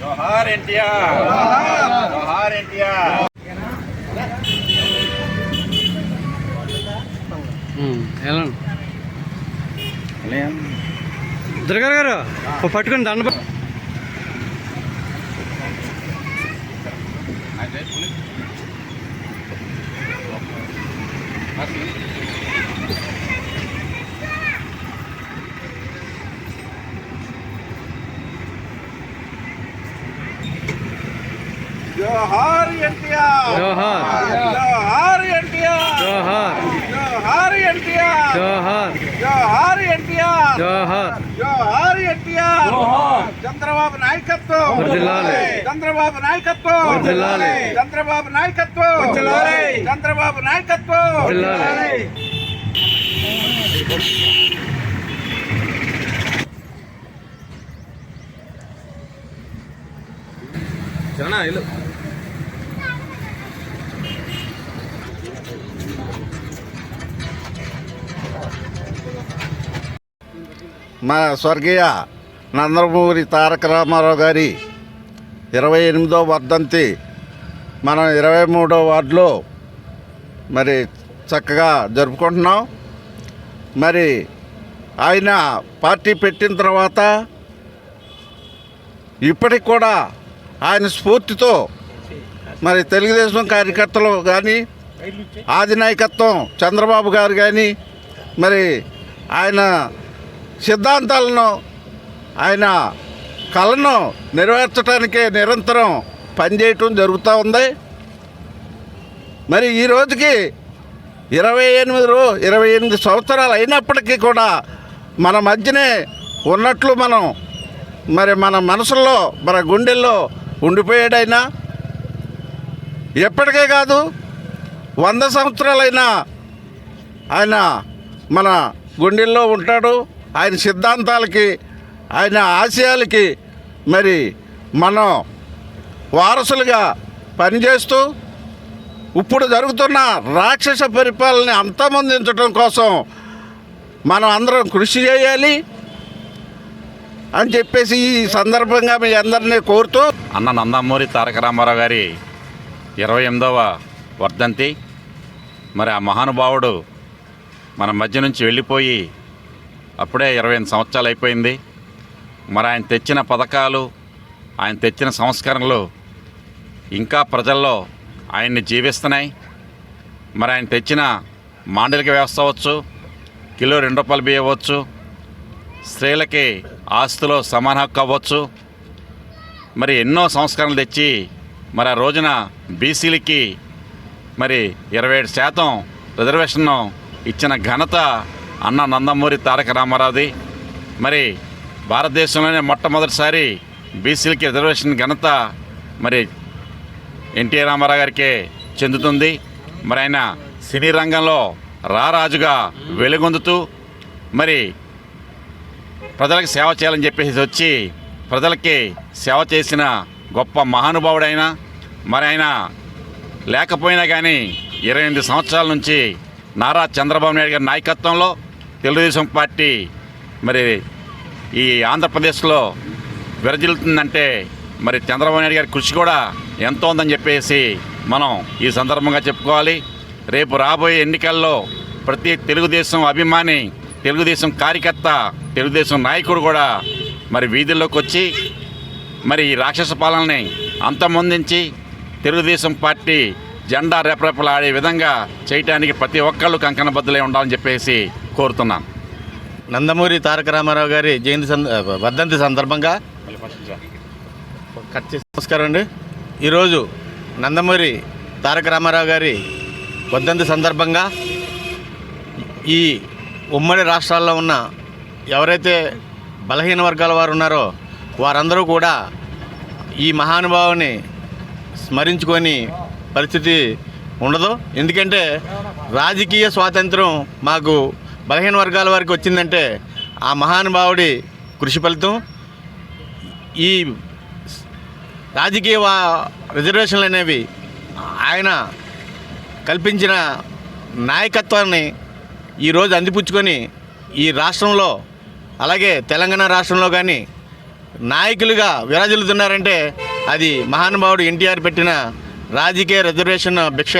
జోహార్ ఎన్టీఆర్. జోహార్ ఎన్టీఆర్. దుర్గారు గారు పట్టుకుని దండ ప- జోహార్ ఎన్టీఆర్ జోహార్ జోహార్ ఎన్టీఆర్ జోహార్ జోహార్ ఎన్టీఆర్ జోహార్ జోహార్ ఎన్టీఆర్ జోహార్ జోహార్ ఎన్టీఆర్ చంద్రబాబు నాయకత్వం వర్ధిల్లాలి. చంద్రబాబు నాయకత్వం వర్ధిల్లాలి. చంద్రబాబు నాయకత్వం చంద్రబాబు నాయకత్వం వర్ధిల్లాలి. మా స్వర్గీయ నందమూరి తారక రామారావు గారి ఇరవై ఎనిమిదో వర్ధంతి మనం ఇరవై మూడో వార్డులో మరి చక్కగా జరుపుకుంటున్నాం. మరి ఆయన పార్టీ పెట్టిన తర్వాత ఇప్పటికి కూడా ఆయన స్ఫూర్తితో మరి తెలుగుదేశం కార్యకర్తలు కానీ ఆదినాయకత్వం చంద్రబాబు గారు కానీ మరి ఆయన సిద్ధాంతాలను ఆయన కళను నెరవేర్చడానికే నిరంతరం పనిచేయటం జరుగుతూ ఉంది. మరి ఈ రోజుకి ఇరవై ఎనిమిది రో ఇరవై ఎనిమిది సంవత్సరాలు అయినప్పటికీ కూడా మన మధ్యనే ఉన్నట్లు మనం మరి మన మనసుల్లో మన గుండెల్లో ఉండిపోయాడైనా. ఎప్పటికే కాదు వంద సంవత్సరాలైనా ఆయన మన గుండెల్లో ఉంటాడు. ఆయన సిద్ధాంతాలకి ఆయన ఆశయాలకి మరి మనం వారసులుగా పనిచేస్తూ ఇప్పుడు జరుగుతున్న రాక్షస పరిపాలన అంతమొందించడం కోసం మనం అందరం కృషి చేయాలి అని చెప్పేసి ఈ సందర్భంగా మీ అందరినీ కోరుతూ అన్న నందమూరి తారక రామారావు గారి ఇరవై ఎనిమిదవ వర్ధంతి. మరి ఆ మహానుభావుడు మన మధ్య నుంచి వెళ్ళిపోయి అప్పుడే ఇరవై ఎనిమిది సంవత్సరాలు అయిపోయింది. మరి ఆయన తెచ్చిన పథకాలు ఆయన తెచ్చిన సంస్కరణలు ఇంకా ప్రజల్లో ఆయన్ని జీవిస్తున్నాయి. మరి ఆయన తెచ్చిన మాండలిక వ్యవస్థ అవ్వచ్చు కిలో రెండు రూపాయలు బియ్యం అవ్వచ్చు స్త్రీలకి ఆస్తులో సమాన హక్కు అవ్వచ్చు. మరి ఎన్నో సంస్కరణలు తెచ్చి మరి ఆ రోజున బీసీలకి మరి ఇరవై ఏడు శాతం రిజర్వేషన్ ఇచ్చిన ఘనత అన్న నందమూరి తారక రామారావుది. మరి భారతదేశంలోనే మొట్టమొదటిసారి బీసీలకి రిజర్వేషన్ ఘనత మరి ఎన్టీఆర్ రామారావు గారికే చెందుతుంది. మరి ఆయన సినీ రంగంలో రారాజుగా వెలుగొందుతూ మరి ప్రజలకు సేవ చేయాలని చెప్పేసి వచ్చి ప్రజలకి సేవ చేసిన గొప్ప మహానుభావుడైన మరి ఆయన లేకపోయినా కానీ ఇరవై ఎనిమిది సంవత్సరాల నుంచి నారా చంద్రబాబు నాయుడు గారి నాయకత్వంలో తెలుగుదేశం పార్టీ మరి ఈ ఆంధ్రప్రదేశ్లో విరజిల్లుతుందంటే మరి చంద్రబాబు నాయుడు గారి కృషి కూడా ఎంతో ఉందని చెప్పేసి మనం ఈ సందర్భంగా చెప్పుకోవాలి. రేపు రాబోయే ఎన్నికల్లో ప్రతి తెలుగుదేశం అభిమాని తెలుగుదేశం కార్యకర్త తెలుగుదేశం నాయకుడు కూడా మరి వీధుల్లోకి వచ్చి మరి ఈ రాక్షస పాలనని అంతమొందించి తెలుగుదేశం పార్టీ జెండా రెపరెపలాడే విధంగా చేయటానికి ప్రతి ఒక్కళ్ళు కంకణబద్దులై ఉండాలని చెప్పేసి కోరుతున్నాను. నందమూరి తారక రామారావు గారి జయంతి సంద వర్ధంతి సందర్భంగా కట్ చేసి నమస్కారం అండి. ఈరోజు నందమూరి తారక రామారావు గారి వర్ధంతి సందర్భంగా ఈ ఉమ్మడి రాష్ట్రాల్లో ఉన్న ఎవరైతే బలహీన వర్గాల వారు ఉన్నారో వారందరూ కూడా ఈ మహానుభావుని స్మరించుకొని పరిస్థితి ఉండదు. ఎందుకంటే రాజకీయ స్వాతంత్రం మాకు బలహీన వర్గాల వారికి వచ్చిందంటే ఆ మహానుభావుడి కృషి ఫలితం. ఈ రాజకీయ వా- రిజర్వేషన్లు అనేవి ఆయన కల్పించిన నాయకత్వాన్ని ఈరోజు అందిపుచ్చుకొని ఈ రాష్ట్రంలో అలాగే తెలంగాణ రాష్ట్రంలో కానీ నాయకులుగా విరాజిల్లుతున్నారంటే అది మహానుభావుడు ఎన్టీఆర్ పెట్టిన రాజకీయ రిజర్వేషన్ భిక్ష